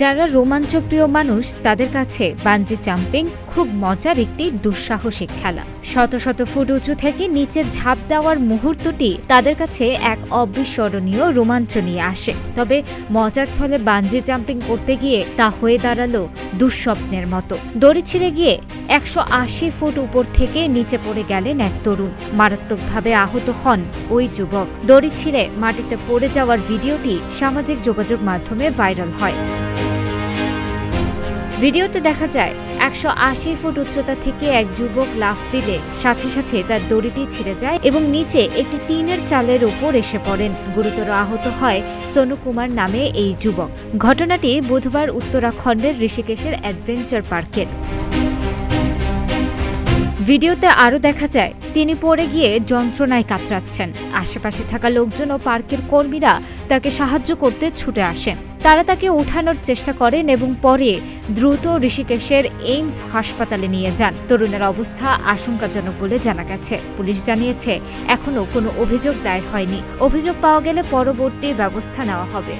যারা রোমাঞ্চপ্রিয় মানুষ, তাদের কাছে বাঞ্জি চাম্পিং খুব মজার একটি দুঃসাহসিক খেলা। শত শত ফুট উঁচু থেকে নিচে ঝাঁপ দেওয়ার মুহূর্তটি তাদের কাছে এক অবিস্মরণীয় রোমাঞ্চ নিয়ে আসে। তবে মজার ছলে বাঞ্জি জাম্পিং করতে গিয়ে তা হয়ে দাঁড়াল দুঃস্বপ্নের মতো। দড়ি ছিঁড়ে গিয়ে একশো আশি ফুট উপর থেকে নিচে পড়ে গেলেন এক তরুণ। মারাত্মকভাবে আহত হন ওই যুবক। দড়ি ছিঁড়ে মাটিতে পড়ে যাওয়ার ভিডিওটি সামাজিক যোগাযোগ মাধ্যম ভাইরাল হয়। ভিডিওতে দেখা যায়, একশো আশি ফুট উচ্চতা থেকে এক যুবক লাফ দিলে সাথে সাথে তার দড়িটি ছিঁড়ে যায় এবং নিচে একটি টিনের চালের ওপর এসে পড়েন। গুরুতর আহত হয় সোনু কুমার নামে এই যুবক। ঘটনাটি বুধবার উত্তরাখণ্ডের ঋষিকেশের অ্যাডভেঞ্চার পার্কের। ভিডিওতে আরও দেখা যায়, তিনি পড়ে গিয়ে যন্ত্রণায় কাতরাচ্ছেন। আশেপাশে থাকা লোকজন ও পার্কের কর্মীরা তাকে সাহায্য করতে ছুটে আসেন। তারা তাকে ওঠানোর চেষ্টা করেন এবং পরে দ্রুত ঋষিকেশের এইমস হাসপাতালে নিয়ে যান। তরুণের অবস্থা আশঙ্কাজনক বলে জানা গেছে। পুলিশ জানিয়েছে, এখনও কোনো অভিযোগ দায়ের হয়নি। অভিযোগ পাওয়া গেলে পরবর্তী ব্যবস্থা নেওয়া হবে।